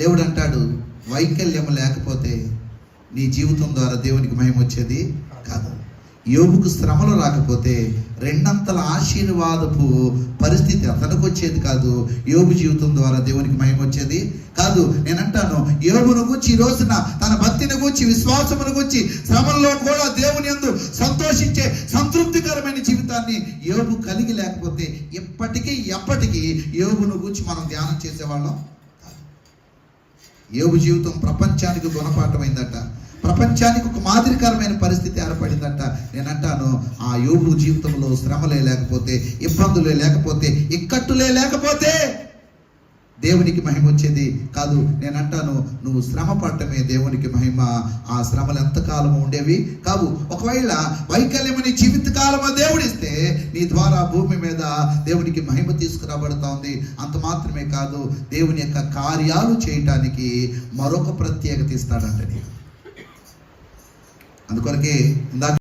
దేవుడు అంటాడు వైకల్యం లేకపోతే నీ జీవితం ద్వారా దేవునికి మహిమ వచ్చేది కాదు. యోగుకు శ్రమలు రాకపోతే రెండంతల ఆశీర్వాదపు పరిస్థితి అతనికి వచ్చేది కాదు. యోగు జీవితం ద్వారా దేవునికి మహిమ వచ్చేది కాదు. నేను అంటాను యోబును గురించి ఈ రోజున తన భక్తిని గురించి విశ్వాసమును గురించి శ్రమంలో కూడా దేవుని యందు సంతోషించే సంతృప్తికరమైన జీవితాన్ని యోగు కలిగి లేకపోతే ఎప్పటికీ ఎప్పటికీ యోగును గురించి మనం ధ్యానం చేసేవాళ్ళం. ఏవు జీవితం ప్రపంచానికి గుణపాఠమైందట. ప్రపంచానికి ఒక మాదిరికరమైన పరిస్థితి ఏర్పడిందట. నేను అంటాను ఆ యోగు జీవితంలో శ్రమలే లేకపోతే ఇబ్బందులే లేకపోతే ఇక్కట్టులే లేకపోతే దేవునికి మహిమ వచ్చేది కాదు. నేను అంటాను నువ్వు శ్రమ పడటమే దేవునికి మహిమ. ఆ శ్రమలు ఎంతకాలము ఉండేవి కావు. ఒకవేళ వైకల్యమని జీవిత కాలము దేవుడిస్తే నీ ద్వారా భూమి మీద దేవునికి మహిమ తీసుకురాబడుతా ఉంది అంత మాత్రమే కాదు దేవుని యొక్క కార్యాలు చేయటానికి మరొక ప్రత్యేకత ఇస్తాడంటే అందుకొరకే ఇందాక